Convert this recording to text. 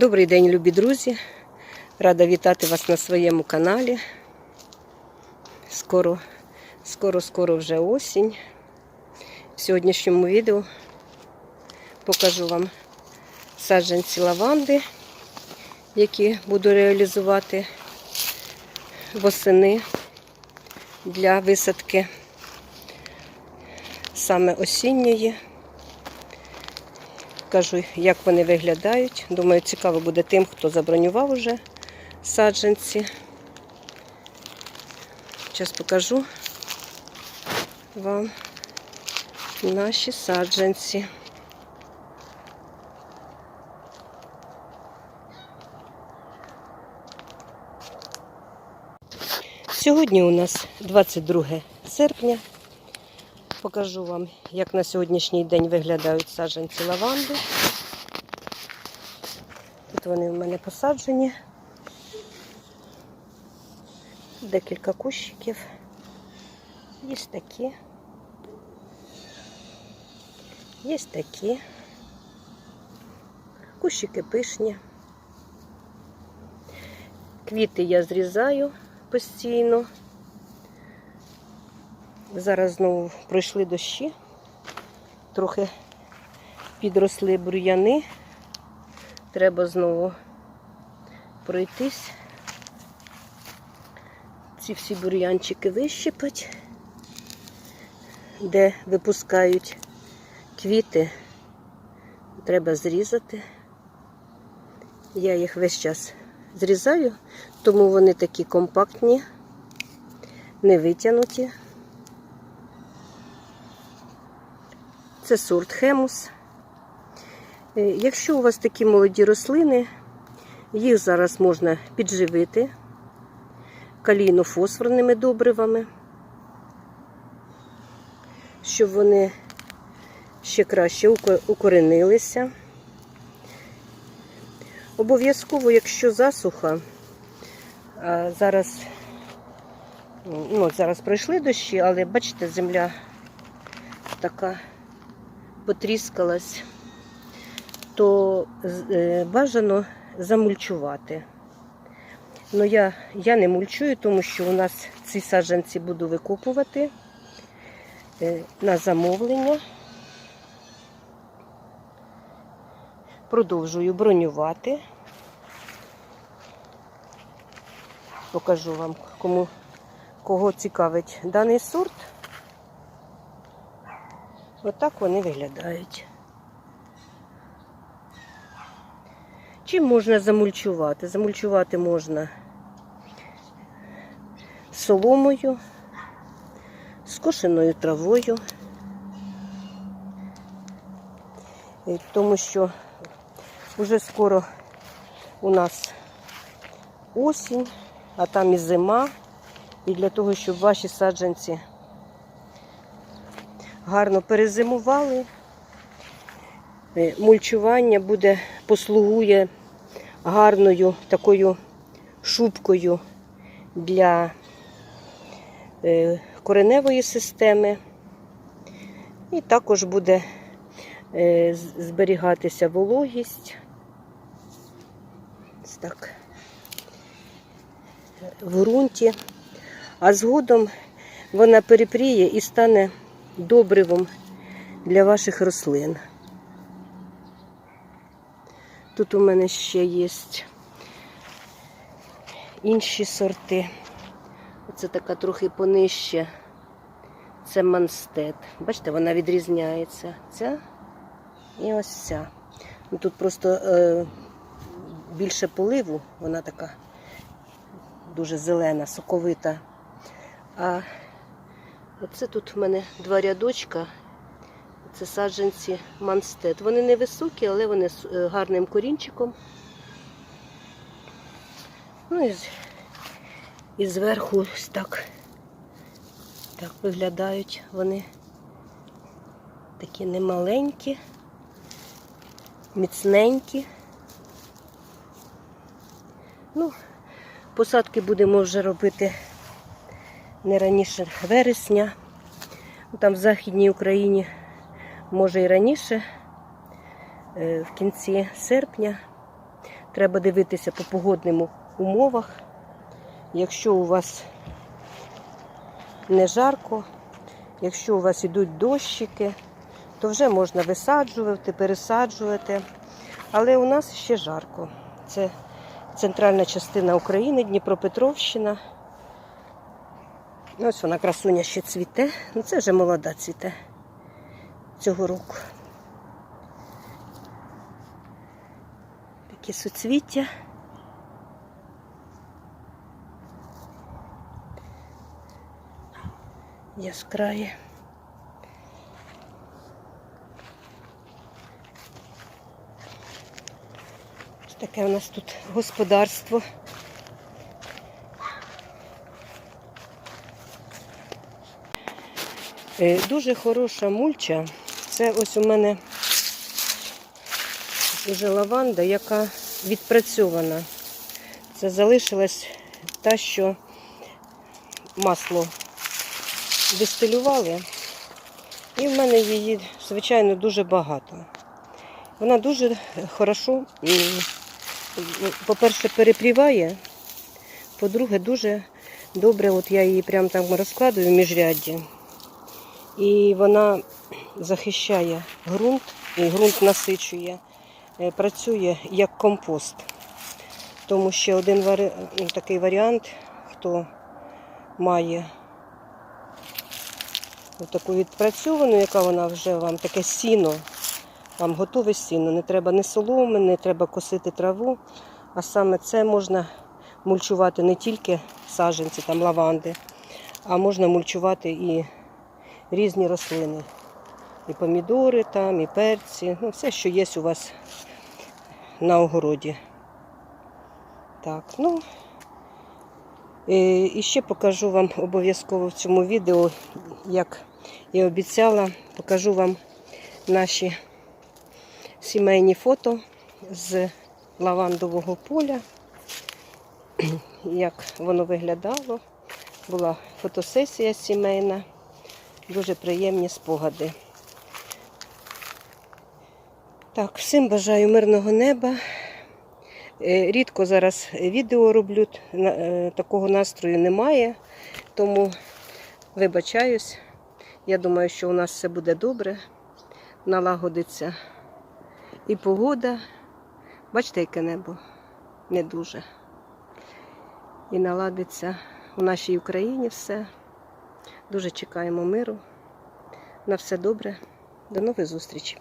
Добрий день, любі друзі. Рада вітати вас на своєму каналі. Скоро, скоро, вже осінь. В сьогоднішньому відео покажу вам саджанці лаванди, які буду реалізувати восени для висадки саме осінньої. Кажу, як вони виглядають. Думаю, цікаво буде тим, хто забронював уже саджанці. Зараз покажу вам наші саджанці. Сьогодні у нас 22 серпня. Покажу вам, як на сьогоднішній день виглядають саджанці лаванди. Тут вони в мене посаджені. Декілька кущиків. Є такі. Є такі. Кущики пишні. Квіти я зрізаю постійно. Зараз знову пройшли дощі, трохи підросли бур'яни. Треба знову пройтись. Ці всі бур'янчики вищипать, де випускають квіти, треба зрізати. Я їх весь час зрізаю, тому вони такі компактні, не витягнуті. Це сорт хемус. Е, Якщо у вас такі молоді рослини, їх зараз можна підживити калійно-фосфорними добривами, щоб вони ще краще укоренилися. Обов'язково, якщо засуха, зараз, ну, зараз пройшли дощі, але бачите, земля така потріскалась, то е, бажано замульчувати. Ну, я, я не мульчую, тому що у нас ці саджанці буду викопувати е, на замовлення. Продовжую бронювати. Покажу вам, кому кого цікавить даний сорт. Отак вони виглядають. Чим можна замульчувати? Замульчувати можна соломою, скошеною травою, тому що вже скоро у нас осінь, а там і зима. І для того, щоб ваші саджанці гарно перезимували. Е, Мульчування буде, послугує гарною такою шубкою для е, кореневої системи. І також буде е, зберігатися вологість. Так. В ґрунті. А згодом вона перепріє і стане добривом для ваших рослин. Тут у мене ще є інші сорти. Оце така трохи понижче. Це манстет. Бачите, вона відрізняється. Ця і ось ця. Ну, Тут просто е, більше поливу, вона така дуже зелена, соковита. А Оце тут в мене два рядочка. Це саджанці манстет. Вони невисокі, але вони з е, гарним корінчиком. Ну і, і зверху ось так, так виглядають вони такі немаленькі, міцненькі. Ну, посадки будемо вже робити не раніше вересня. Там в Західній Україні, може і раніше, е, в кінці серпня. Треба дивитися по погодним умовах. Якщо у вас не жарко, якщо у вас йдуть дощики, то вже можна висаджувати, пересаджувати. Але у нас ще жарко. Це центральна частина України, Дніпропетровщина. Ось вона красуня ще цвіте. Ну це вже молода цвіте цього року. Такі суцвіття. Яскраві. Таке у нас тут господарство. Дуже хороша мульча. Це ось у мене вже лаванда, яка відпрацьована. Це залишилась та, що масло дистилювали. І в мене її, звичайно, дуже багато. Вона дуже хорошо, по-перше, перепріває, по-друге, дуже добре, от я її прямо там розкладую в міжрядді. І вона захищає ґрунт, і ґрунт насичує, е, працює як компост. Тому ще один варі... ну, такий варіант, хто має таку відпрацьовану, яка вона вже вам таке сіно, вам готове сіно. Не треба ні соломи, не треба косити траву. А саме це можна мульчувати не тільки саджанці, там лаванди, а можна мульчувати і різні рослини. І помідори там, і перці, ну все, що є у вас на огороді. Так, ну е, і ще покажу вам обов'язково в цьому відео, як і обіцяла, покажу вам наші сімейні фото з лавандового поля, як воно виглядало. Була фотосесія сімейна, дуже приємні спогади. Так, всім бажаю мирного неба. Е, Рідко зараз відео роблю, е, такого настрою немає, тому вибачаюсь. Я думаю, що у нас все буде добре, налагодиться і погода. Бачите, яке небо? Не дуже. І наладиться у нашій Україні все. Дуже чекаємо миру. На все добре. До нових зустрічей.